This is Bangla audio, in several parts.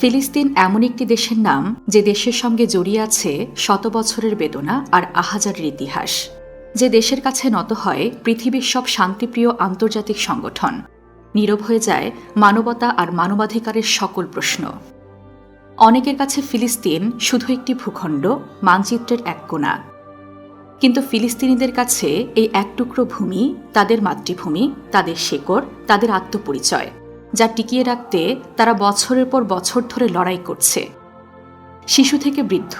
ফিলিস্তিন এমন একটি দেশের নাম যে দেশের সঙ্গে জড়িয়ে আছে শত বছরের বেদনা আর আহাজারের ইতিহাস। যে দেশের কাছে নত হয় পৃথিবীর সব শান্তিপ্রিয় আন্তর্জাতিক সংগঠন। নীরব হয়ে যায় মানবতা আর মানবাধিকারের সকল প্রশ্ন। অনেকের কাছে ফিলিস্তিন শুধু একটি ভূখণ্ড, মানচিত্রের এক কোণা। কিন্তু ফিলিস্তিনিদের কাছে এই এক টুকরো ভূমি, তাদের মাতৃভূমি, তাদের শেকড়, তাদের আত্মপরিচয়। যা টিকিয়ে রাখতে তারা বছরের পর বছর ধরে লড়াই করছে। শিশু থেকে বৃদ্ধ,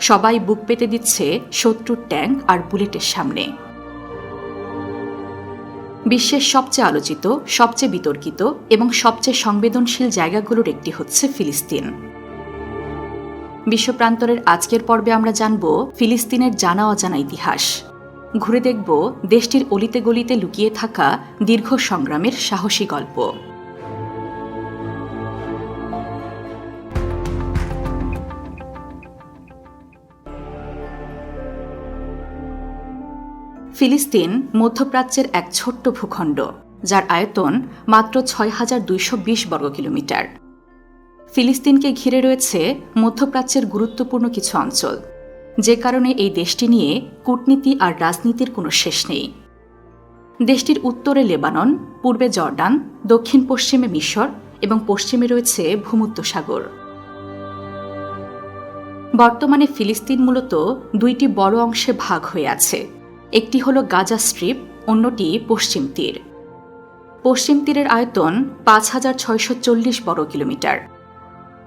সবাই বুক পেতে দিচ্ছে শত্রুর ট্যাঙ্ক আর বুলেটের সামনে। বিশ্বের সবচেয়ে আলোচিত, সবচেয়ে বিতর্কিত এবং সবচেয়ে সংবেদনশীল জায়গাগুলোর একটি হচ্ছে ফিলিস্তিন। বিশ্বপ্রান্তরের আজকের পর্বে আমরা জানব ফিলিস্তিনের জানা অজানা ইতিহাস। ঘুরে দেখব দেশটির অলিতে গলিতে লুকিয়ে থাকা দীর্ঘ সংগ্রামের সাহসী গল্প। ফিলিস্তিন মধ্যপ্রাচ্যের এক ছোট্ট ভূখণ্ড, যার আয়তন মাত্র ছয় হাজার দুইশো বিশ বর্গ কিলোমিটার। ফিলিস্তিনকে ঘিরে রয়েছে মধ্যপ্রাচ্যের গুরুত্বপূর্ণ কিছু অঞ্চল, যে কারণে এই দেশটি নিয়ে কূটনীতি আর রাজনীতির কোনো শেষ নেই। দেশটির উত্তরে লেবানন, পূর্বে জর্ডান দক্ষিণ পশ্চিমে মিশর এবং পশ্চিমে রয়েছে ভূমধ্য সাগর। বর্তমানে ফিলিস্তিন মূলত দুইটি বড় অংশে ভাগ হয়ে আছে। একটি হল গাজা স্ট্রিপ, অন্যটি পশ্চিম তীর। পশ্চিম তীরের আয়তন পাঁচ হাজার ছয়শো চল্লিশ বর্গ কিলোমিটার।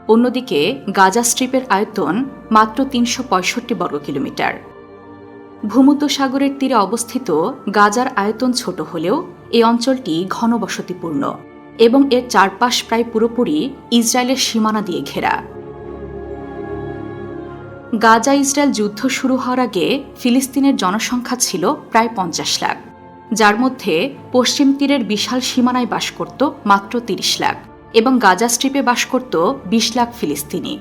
অন্যদিকে গাজা স্ট্রিপের আয়তন মাত্র তিনশো পঁয়ষট্টি বর্গ কিলোমিটার। ভূমধ্য সাগরের তীরে অবস্থিত গাজার আয়তন ছোট হলেও এই অঞ্চলটি ঘনবসতিপূর্ণ এবং এর চারপাশ প্রায় পুরোপুরি ইসরায়েলের সীমানা দিয়ে ঘেরা। গাজা ইসরায়েল যুদ্ধ শুরু হওয়ার আগে ফিলিস্তিনের জনসংখ্যা ছিল প্রায় পঞ্চাশ লাখ। যার মধ্যে পশ্চিম তীরের বিশাল সীমানায় বাস করত মাত্র তিরিশ লাখ এবং গাজা স্ট্রিপে বাস করত বিশ লাখ ফিলিস্তিনি।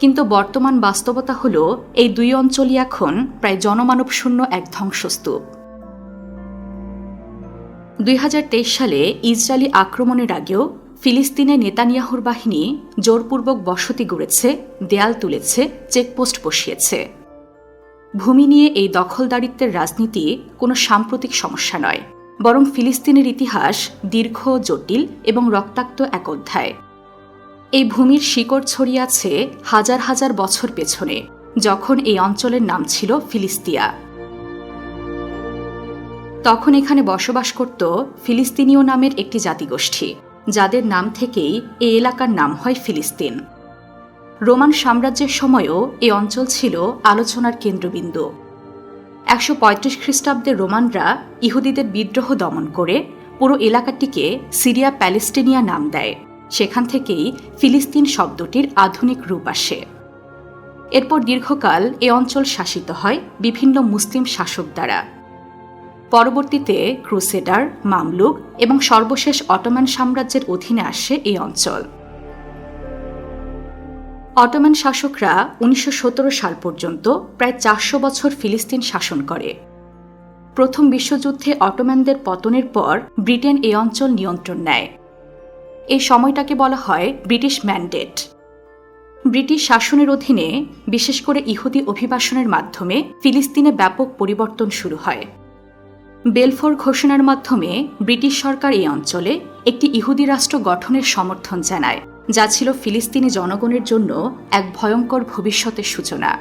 কিন্তু বর্তমান বাস্তবতা হল, এই দুই অঞ্চলই এখন প্রায় জনমানব শূন্য এক ধ্বংসস্তূপ। দুই হাজার তেইশ সালে ইসরায়েলি আক্রমণের আগেও ফিলিস্তিনে নেতানিয়াহুর বাহিনী জোরপূর্বক বসতি গড়েছে, দেয়াল তুলেছে, চেকপোস্ট বসিয়েছে। ভূমি নিয়ে এই দখলদারিত্বের রাজনীতি কোনো সাম্প্রতিক সমস্যা নয়, বরং ফিলিস্তিনের ইতিহাস দীর্ঘ, জটিল এবং রক্তাক্ত এক অধ্যায়। এই ভূমির শিকড় ছড়িয়ে আছে হাজার হাজার বছর পেছনে, যখন এই অঞ্চলের নাম ছিল ফিলিস্তিয়া। তখন এখানে বসবাস করত ফিলিস্তিনীয় নামের একটি জাতিগোষ্ঠী। যাদের নাম থেকেই এই এলাকার নাম হয় ফিলিস্তিন। রোমান সাম্রাজ্যের সময়ও এই অঞ্চল ছিল আলোচনার কেন্দ্রবিন্দু। একশো পঁয়ত্রিশ খ্রিস্টাব্দে রোমানরা ইহুদিদের বিদ্রোহ দমন করে পুরো এলাকাটিকে সিরিয়া প্যালেস্টিনিয়া নাম দেয়। সেখান থেকেই ফিলিস্তিন শব্দটির আধুনিক রূপ আসে। এরপর দীর্ঘকাল এ অঞ্চল শাসিত হয় বিভিন্ন মুসলিম শাসক দ্বারা। পরবর্তীতে ক্রুসেডার, মামলুক এবং সর্বশেষ অটোম্যান সাম্রাজ্যের অধীনে আসে এই অঞ্চল। অটোম্যান শাসকরা উনিশশো সতেরো সাল পর্যন্ত প্রায় চারশো বছর ফিলিস্তিন শাসন করে। প্রথম বিশ্বযুদ্ধে অটোম্যানদের পতনের পর ব্রিটেন এই অঞ্চল নিয়ন্ত্রণ নেয়। এই সময়টাকে বলা হয় ব্রিটিশ ম্যান্ডেট। ব্রিটিশ শাসনের অধীনে বিশেষ করে ইহুদি অভিবাসনের মাধ্যমে ফিলিস্তিনে ব্যাপক পরিবর্তন শুরু হয়। বেলফোর ঘোষণার মাধ্যমে ব্রিটিশ সরকার এই অঞ্চলে একটি ইহুদি রাষ্ট্র গঠনের সমর্থন জানায়, যা ছিল ফিলিস্তিনি জনগণের জন্য এক ভয়ঙ্কর ভবিষ্যতের সূচনা।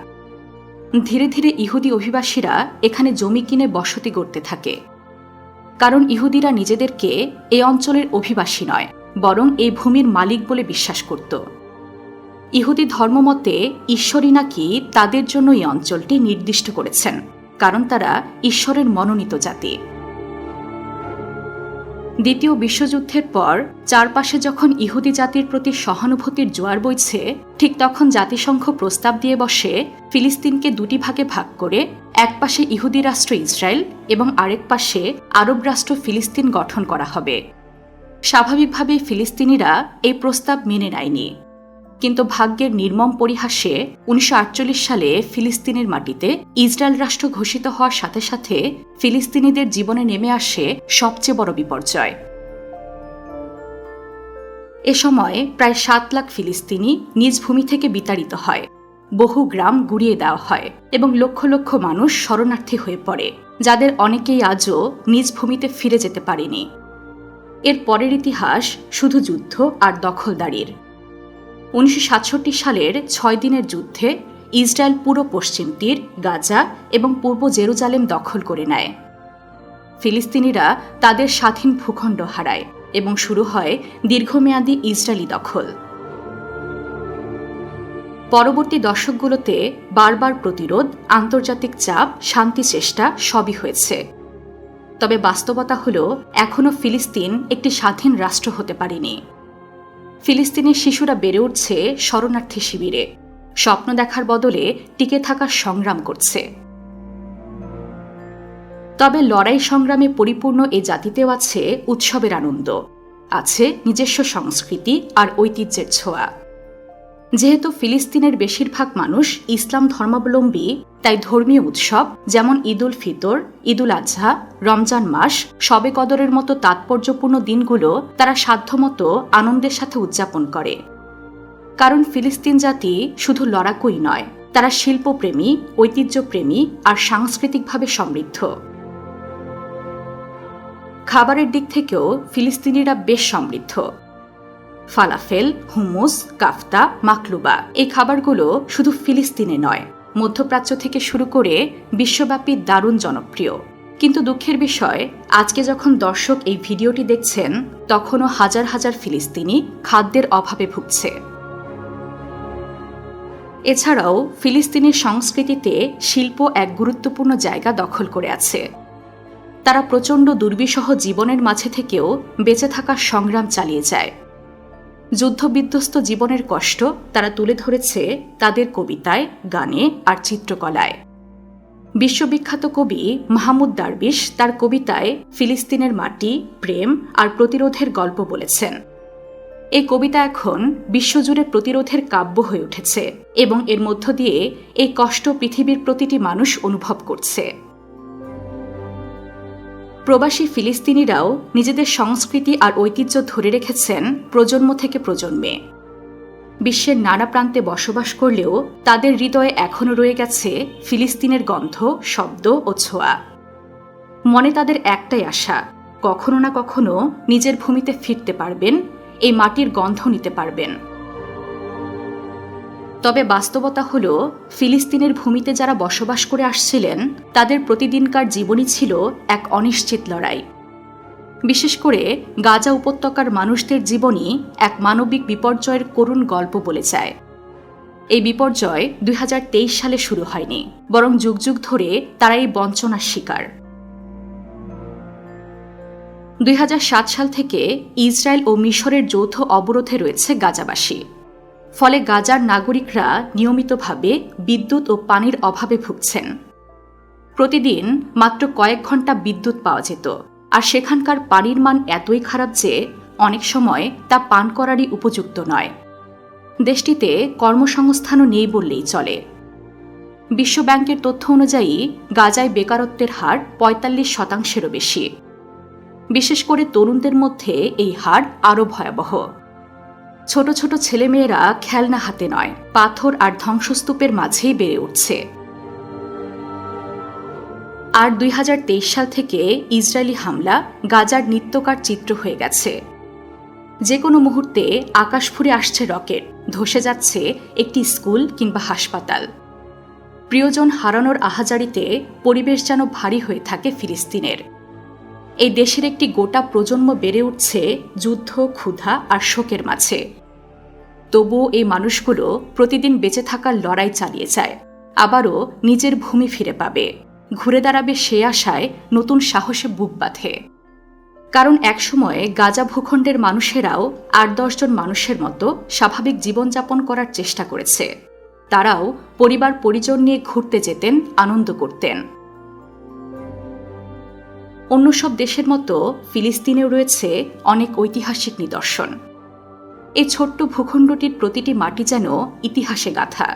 ধীরে ধীরে ইহুদি অভিবাসীরা এখানে জমি কিনে বসতি করতে থাকে। কারণ ইহুদিরা নিজেদেরকে এই অঞ্চলের অভিবাসী নয়, বরং এই ভূমির মালিক বলে বিশ্বাস করত। ইহুদি ধর্মমতে ঈশ্বরই নাকি তাদের জন্য এই অঞ্চলটি নির্দিষ্ট করেছেন। কারণ তারা ঈশ্বরের মনোনীত জাতি। দ্বিতীয় বিশ্বযুদ্ধের পর, চারপাশে যখন ইহুদি জাতির প্রতি সহানুভূতির জোয়ার বইছে, ঠিক তখন জাতিসংঘ প্রস্তাব দিয়ে বসে, ফিলিস্তিনকে দুটি ভাগে ভাগ করে, এক পাশে ইহুদি রাষ্ট্র ইসরায়েল এবং আরেক পাশে আরব রাষ্ট্র ফিলিস্তিন গঠন করা হবে। স্বাভাবিকভাবেই ফিলিস্তিনিরা এই প্রস্তাব মেনে নেয়নি। কিন্তু ভাগ্যের নির্মম পরিহাসে উনিশশো আটচল্লিশ সালে ফিলিস্তিনের মাটিতে ইসরায়েল রাষ্ট্র ঘোষিত হওয়ার সাথে সাথে ফিলিস্তিনিদের জীবনে নেমে আসে সবচেয়ে বড় বিপর্যয়। এ সময় প্রায় সাত লাখ ফিলিস্তিনি নিজ ভূমি থেকে বিতাড়িত হয়। বহু গ্রাম গুড়িয়ে দেওয়া হয় এবং লক্ষ লক্ষ মানুষ শরণার্থী হয়ে পড়ে, যাদের অনেকেই আজও নিজ ভূমিতে ফিরে যেতে পারেনি। এর পরের ইতিহাস শুধু যুদ্ধ আর দখলদারির। উনিশশো সাতষট্টি সালের ছয় দিনের যুদ্ধে ইসরায়েল পুরো পশ্চিম তীর, গাজা এবং পূর্ব জেরুজালেম দখল করে নেয়। ফিলিস্তিনিরা তাদের স্বাধীন ভূখণ্ড হারায় এবং শুরু হয় দীর্ঘমেয়াদী ইসরায়েলি দখল। পরবর্তী দশকগুলোতে বারবার প্রতিরোধ, আন্তর্জাতিক চাপ, শান্তি চেষ্টা সবই হয়েছে। তবে বাস্তবতা হল এখনও ফিলিস্তিন একটি স্বাধীন রাষ্ট্র হতে পারেনি। ফিলিস্তিনের শিশুরা বেড়ে উঠছে শরণার্থী শিবিরে। স্বপ্ন দেখার বদলে টিকে থাকার সংগ্রাম করছে। তবে লড়াই সংগ্রামে পরিপূর্ণ এ জাতিতেও আছে উৎসবের আনন্দ। আছে নিজস্ব সংস্কৃতি আর ঐতিহ্যের ছোঁয়া। যেহেতু ফিলিস্তিনের বেশিরভাগ মানুষ ইসলাম ধর্মাবলম্বী, তাই ধর্মীয় উৎসব, যেমন ঈদুল ফিতর ঈদুল আজহা রমজান মাস শবে কদরের মতো তাৎপর্যপূর্ণ দিনগুলো তারা সাধ্যমতো আনন্দের সাথে উদযাপন করে। কারণ ফিলিস্তিন জাতি শুধু লড়াকুই নয়, তারা শিল্পপ্রেমী, ঐতিহ্যপ্রেমী আর সাংস্কৃতিকভাবে সমৃদ্ধ। খাবারের দিক থেকেও ফিলিস্তিনিরা বেশ সমৃদ্ধ। Falafel, hummus, kafta, maqluba. এই খাবারগুলো শুধু ফিলিস্তিনে নয়, মধ্যপ্রাচ্য থেকে শুরু করে বিশ্বব্যাপী দারুণ জনপ্রিয়। কিন্তু দুঃখের বিষয়, আজকে যখন দর্শক এই ভিডিওটি দেখছেন, তখনও হাজার হাজার ফিলিস্তিনি খাদ্যের অভাবে ভুগছে। এছাড়াও ফিলিস্তিনের সংস্কৃতিতে শিল্প এক গুরুত্বপূর্ণ জায়গা দখল করে আছে। তারা প্রচণ্ড দুর্বিষহ জীবনের মাঝে থেকেও বেঁচে থাকার সংগ্রাম চালিয়ে যায়। যুদ্ধবিধ্বস্ত জীবনের কষ্ট তারা তুলে ধরেছে তাদের কবিতায়, গানে আর চিত্রকলায়। বিশ্ববিখ্যাত কবি মাহমুদ দারবিশ তার কবিতায় ফিলিস্তিনের মাটি, প্রেম আর প্রতিরোধের গল্প বলেছেন। এই কবিতা এখন বিশ্বজুড়ে প্রতিরোধের কাব্য হয়ে উঠেছে এবং এর মধ্য দিয়ে এই কষ্ট পৃথিবীর প্রতিটি মানুষ অনুভব করছে। প্রবাসী ফিলিস্তিনিরাও নিজেদের সংস্কৃতি আর ঐতিহ্য ধরে রেখেছেন প্রজন্ম থেকে প্রজন্মে। বিশ্বের নানা প্রান্তে বসবাস করলেও তাদের হৃদয়ে এখনও রয়ে গেছে ফিলিস্তিনের গন্ধ, শব্দ ও ছোঁয়া। মনে তাদের একটাই আশা, কখনো না কখনো নিজের ভূমিতে ফিরতে পারবেন, এই মাটির গন্ধ নিতে পারবেন। তবে বাস্তবতা হল, ফিলিস্তিনের ভূমিতে যারা বসবাস করে আসছিলেন, তাদের প্রতিদিনকার জীবনই ছিল এক অনিশ্চিত লড়াই। বিশেষ করে গাজা উপত্যকার মানুষদের জীবনই এক মানবিক বিপর্যয়ের করুণ গল্প বলে যায় এই বিপর্যয় দুই হাজার তেইশ সালে শুরু হয়নি, বরং যুগ যুগ ধরে তারা এই বঞ্চনার শিকার। দুই হাজার সাত সাল থেকে ইসরায়েল ও মিশরের যৌথ অবরোধে রয়েছে গাজাবাসী। ফলে গাজার নাগরিকরা নিয়মিতভাবে বিদ্যুৎ ও পানির অভাবে ভুগছেন। প্রতিদিন মাত্র কয়েক ঘণ্টা বিদ্যুৎ পাওয়া যেত। আর সেখানকার পানির মান এতই খারাপ যে অনেক সময় তা পান করারই উপযুক্ত নয়। দেশটিতে কর্মসংস্থানও নেই বললেই চলে। বিশ্বব্যাংকের তথ্য অনুযায়ী গাজায় বেকারত্বের হার পঁয়তাল্লিশ শতাংশেরও বেশি। বিশেষ করে তরুণদের মধ্যে এই হার আরও ভয়াবহ। ছোট ছোট ছেলেমেয়েরা খেলনা হাতে নয়, পাথর আর ধ্বংসস্তূপের মাঝেই বেড়ে উঠছে। আর দুই হাজার তেইশ সাল থেকে ইসরায়েলি হামলা গাজার নিত্যকার চিত্র হয়ে গেছে। যে কোনো মুহূর্তে আকাশ ফুরে আসছে রকেট, ধসে যাচ্ছে একটি স্কুল কিংবা হাসপাতাল। প্রিয়জন হারানোর আহাজারিতে পরিবেশ যেন ভারী হয়ে থাকে ফিলিস্তিনের। এই দেশের একটি গোটা প্রজন্ম বেড়ে উঠছে যুদ্ধ, ক্ষুধা আর শোকের মাঝে। তবুও এই মানুষগুলো প্রতিদিন বেঁচে থাকার লড়াই চালিয়ে যায়, আবারও নিজের ভূমি ফিরে পাবে। ঘুরে দাঁড়াবে সে আশায় নতুন সাহসে বুক বাঁধে। কারণ একসময়ে গাজা ভূখণ্ডের মানুষেরাও আট দশজন মানুষের মতো স্বাভাবিক জীবনযাপন করার চেষ্টা করেছে। তারাও পরিবার পরিজন নিয়ে ঘুরতে যেতেন, আনন্দ করতেন। অন্য সব দেশের মতো ফিলিস্তিনেও রয়েছে অনেক ঐতিহাসিক নিদর্শন। এই ছোট্ট ভূখণ্ডটির প্রতিটি মাটি যেন ইতিহাসে গাথা।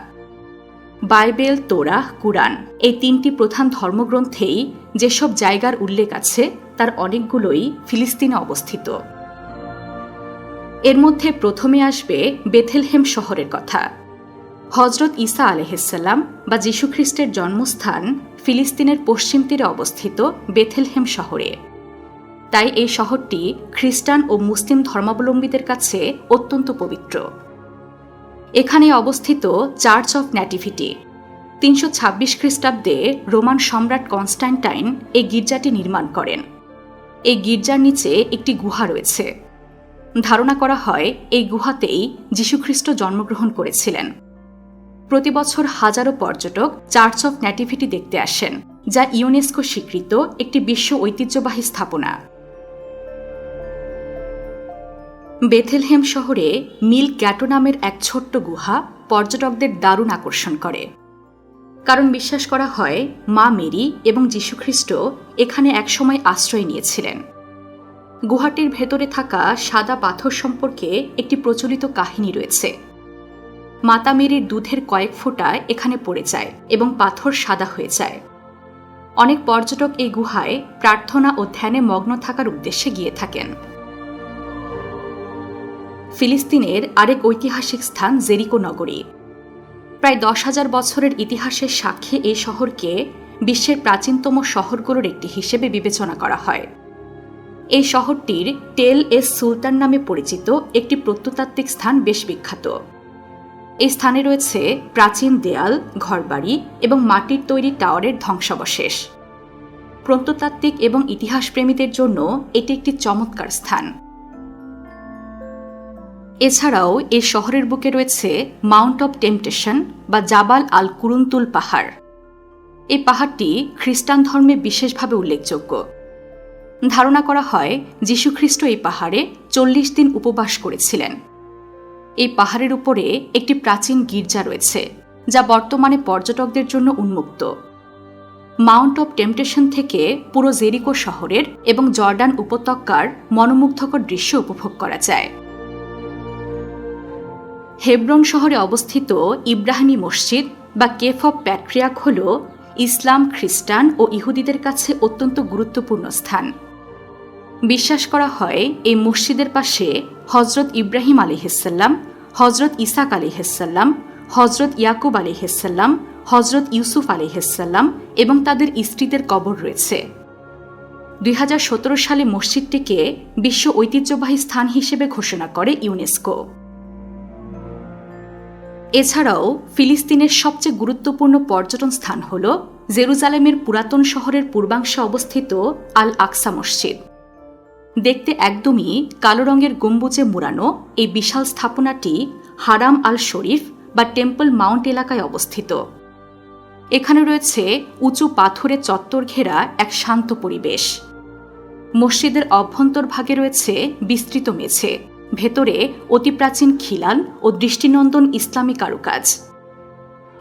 বাইবেল তোরা কুরআন এই তিনটি প্রধান ধর্মগ্রন্থেই যেসব জায়গার উল্লেখ আছে, তার অনেকগুলোই ফিলিস্তিনে অবস্থিত। এর মধ্যে প্রথমে আসবে বেথেলহেম শহরের কথা। হজরত ঈসা আলহিসাল্লাম বা যীশুখ্রিস্টের জন্মস্থান ফিলিস্তিনের পশ্চিম তীরে অবস্থিত বেথেলহেম শহরে। তাই এই শহরটি খ্রিস্টান ও মুসলিম ধর্মাবলম্বীদের কাছে অত্যন্ত পবিত্র। এখানে অবস্থিত চার্চ অফ ন্যাটিভিটি। তিনশো ছাব্বিশ খ্রিস্টাব্দে রোমান সম্রাট কনস্ট্যান্টাইন এই গির্জাটি নির্মাণ করেন। এই গির্জার নিচে একটি গুহা রয়েছে। ধারণা করা হয় এই গুহাতেই যীশুখ্রিস্ট জন্মগ্রহণ করেছিলেন। প্রতি বছর হাজারো পর্যটক চার্চ অফ ন্যাটিভিটি দেখতে আসেন, যা ইউনেস্কো স্বীকৃত একটি বিশ্ব ঐতিহ্যবাহী স্থাপনা। বেথেলহেম শহরে মিল ক্যাটো নামের এক ছোট্ট গুহা পর্যটকদের দারুণ আকর্ষণ করে। কারণ বিশ্বাস করা হয়, মা মেরি এবং যীশুখ্রিস্ট এখানে একসময় আশ্রয় নিয়েছিলেন। গুহাটির ভেতরে থাকা সাদা পাথর সম্পর্কে একটি প্রচলিত কাহিনী রয়েছে। মাতা মেরির দুধের কয়েক ফোঁটা এখানে পড়ে যায় এবং পাথর সাদা হয়ে যায়। অনেক পর্যটক এই গুহায় প্রার্থনা ও ধ্যানে মগ্ন থাকার উদ্দেশ্যে গিয়ে থাকেন। ফিলিস্তিনের আরেক ঐতিহাসিক স্থান জেরিকো নগরী। প্রায় দশ হাজার বছরের ইতিহাসের সাক্ষী এই শহরকে বিশ্বের প্রাচীনতম শহরগুলোর একটি হিসেবে বিবেচনা করা হয়। এই শহরটির টেল এস সুলতান নামে পরিচিত একটি প্রত্নতাত্ত্বিক স্থান বেশ বিখ্যাত। এই স্থানে রয়েছে প্রাচীন দেয়াল, ঘরবাড়ি এবং মাটির তৈরি টাওয়ারের ধ্বংসাবশেষ। প্রত্নতাত্ত্বিক এবং ইতিহাসপ্রেমীদের জন্য এটি একটি চমৎকার স্থান। এছাড়াও এই শহরের বুকে রয়েছে মাউন্ট অব টেম্পটেশন বা জাবাল আল কুরুন্তুল পাহাড়। এই পাহাড়টি খ্রিস্টান ধর্মে বিশেষভাবে উল্লেখযোগ্য। ধারণা করা হয়, যীশুখ্রিস্ট এই পাহাড়ে চল্লিশ দিন উপবাস করেছিলেন। এই পাহাড়ের উপরে একটি প্রাচীন গির্জা রয়েছে, যা বর্তমানে পর্যটকদের জন্য উন্মুক্ত। মাউন্ট অব টেম্পটেশন থেকে পুরো জেরিকো শহরের এবং জর্ডান উপত্যকার মনোমুগ্ধকর দৃশ্য উপভোগ করা যায়। হেব্রন শহরে অবস্থিত ইব্রাহিমী মসজিদ বা কেফ অব প্যাট্রিয়াক হল ইসলাম খ্রিস্টান ও ইহুদিদের কাছে অত্যন্ত গুরুত্বপূর্ণ স্থান। বিশ্বাস করা হয় এই মসজিদের পাশে হজরত ইব্রাহিম আলিহাসাল্লাম হজরত ইসাক আলিহাসাল্লাম হজরত ইয়াকুব আলী হেসাল্লাম হজরত ইউসুফ আলিহাসাল্লাম এবং তাদের স্ত্রীদের কবর রয়েছে। দুই হাজার সতেরো সালে মসজিদটিকে বিশ্ব ঐতিহ্যবাহী স্থান হিসেবে ঘোষণা করে ইউনেস্কো। এছাড়াও ফিলিস্তিনের সবচেয়ে গুরুত্বপূর্ণ পর্যটন স্থান হল জেরুজালেমের পুরাতন শহরের পূর্বাংশে অবস্থিত আল আকসা মসজিদ। দেখতে একদমই কালো রঙের গম্বুজে মোড়ানো এই বিশাল স্থাপনাটি হারাম আল শরীফ বা টেম্পল মাউন্ট এলাকায় অবস্থিত। এখানে রয়েছে উঁচু পাথরে চত্বর ঘেরা এক শান্ত পরিবেশ। মসজিদের অভ্যন্তরভাগে রয়েছে বিস্তৃত মেঝে, ভেতরে অতি প্রাচীন খিলান ও দৃষ্টিনন্দন ইসলামী কারুকাজ।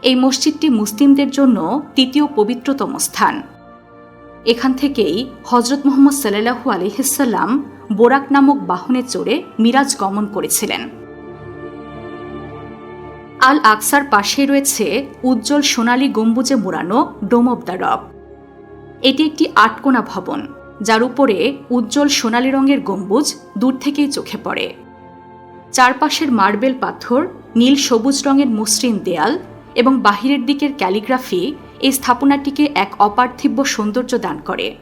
এই মসজিদটি মুসলিমদের জন্য তৃতীয় পবিত্রতম স্থান। এখান থেকেই হজরত মোহাম্মদ সাল্লাহু আলহিসাল্লাম বোরাক নামক বাহনে চড়ে মিরাজ গমন করেছিলেন। আল আকসার পাশে রয়েছে উজ্জ্বল সোনালী গম্বুজে মোড়ানো ডোম অব দ্য রক এটি একটি আটকোনা ভবন, যার উপরে উজ্জ্বল সোনালী রঙের গম্বুজ দূর থেকেই চোখে পড়ে। চারপাশের মার্বেল পাথর, নীল সবুজ রঙের মসৃণ দেয়াল এবং বাহিরের দিকের ক্যালিগ্রাফি এই স্থাপনাটিকে এক অপার্থিব্য সৌন্দর্য দান করে।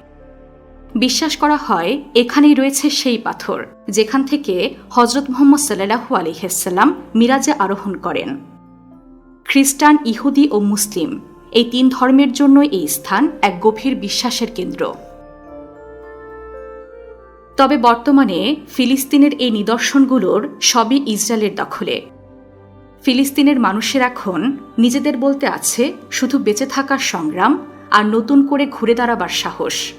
বিশ্বাস করা হয়, এখানেই রয়েছে সেই পাথর, যেখান থেকে হজরত মোহাম্মদ সাল্লাহু আলিহাসাল্লাম মিরাজে আরোহণ করেন। খ্রিস্টান, ইহুদি ও মুসলিম, এই তিন ধর্মের জন্য এই স্থান এক গভীর বিশ্বাসের কেন্দ্র। তবে বর্তমানে ফিলিস্তিনের এই নিদর্শনগুলোর সবই ইসরায়েলের দখলে। ফিলিস্তিনের মানুষের এখন নিজেদের বলতে আছে শুধু বেঁচে থাকার সংগ্রাম আর নতুন করে ঘুরে দাঁড়াবার সাহস।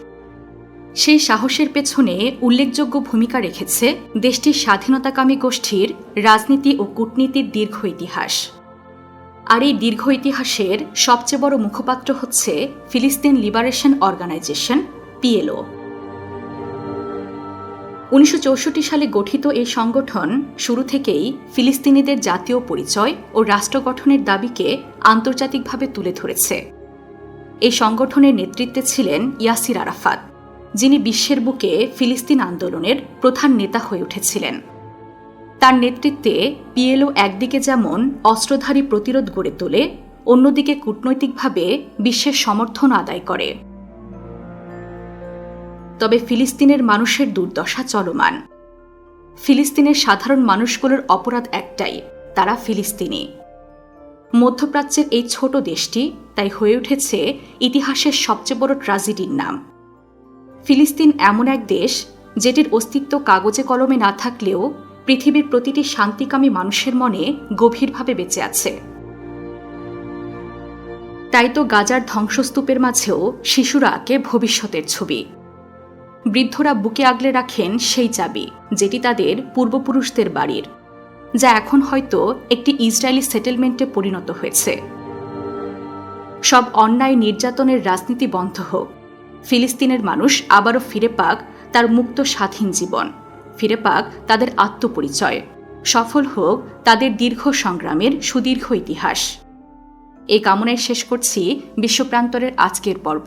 সেই সাহসের পেছনে উল্লেখযোগ্য ভূমিকা রেখেছে দেশটির স্বাধীনতাকামী গোষ্ঠীর রাজনীতি ও কূটনীতির দীর্ঘ ইতিহাস। আর এই দীর্ঘ ইতিহাসের সবচেয়ে বড় মুখপাত্র হচ্ছে ফিলিস্তিন লিবারেশন অর্গানাইজেশন, পিএলও। উনিশশো চৌষট্টি সালে গঠিত এই সংগঠন শুরু থেকেই ফিলিস্তিনিদের জাতীয় পরিচয় ও রাষ্ট্র গঠনের দাবিকে আন্তর্জাতিকভাবে তুলে ধরেছে। এই সংগঠনের নেতৃত্বে ছিলেন ইয়াসির আরাফাত, যিনি বিশ্বের বুকে ফিলিস্তিন আন্দোলনের প্রধান নেতা হয়ে উঠেছিলেন। তার নেতৃত্বে পিএলও একদিকে যেমন অস্ত্রধারী প্রতিরোধ গড়ে তোলে, অন্যদিকে কূটনৈতিকভাবে বিশ্বের সমর্থন আদায় করে। তবে ফিলিস্তিনের মানুষের দুর্দশা চলমান। ফিলিস্তিনের সাধারণ মানুষগুলোর অপরাধ একটাই, তারা ফিলিস্তিনি। মধ্যপ্রাচ্যের এই ছোট দেশটি তাই হয়ে উঠেছে ইতিহাসের সবচেয়ে বড় ট্রাজেডির নাম। ফিলিস্তিন এমন এক দেশ যেটির অস্তিত্ব কাগজে কলমে না থাকলেও পৃথিবীর প্রতিটি শান্তিকামী মানুষের মনে গভীরভাবে বেঁচে আছে। তাই তো গাজার ধ্বংসস্তূপের মাঝেও শিশুরা আঁকে ভবিষ্যতের ছবি। বৃদ্ধরা বুকে আগলে রাখেন সেই চাবি, যেটি তাদের পূর্বপুরুষদের বাড়ির, যা এখন হয়তো একটি ইসরায়েলি সেটেলমেন্টে পরিণত হয়েছে। সব অন্যায় নির্যাতনের রাজনীতি বন্ধ হোক। ফিলিস্তিনের মানুষ আবারও ফিরে পাক তার মুক্ত স্বাধীন জীবন। ফিরে পাক তাদের আত্মপরিচয়। সফল হোক তাদের দীর্ঘ সংগ্রামের সুদীর্ঘ ইতিহাস। এই কামনায় শেষ করছি বিশ্বপ্রান্তরের আজকের পর্ব।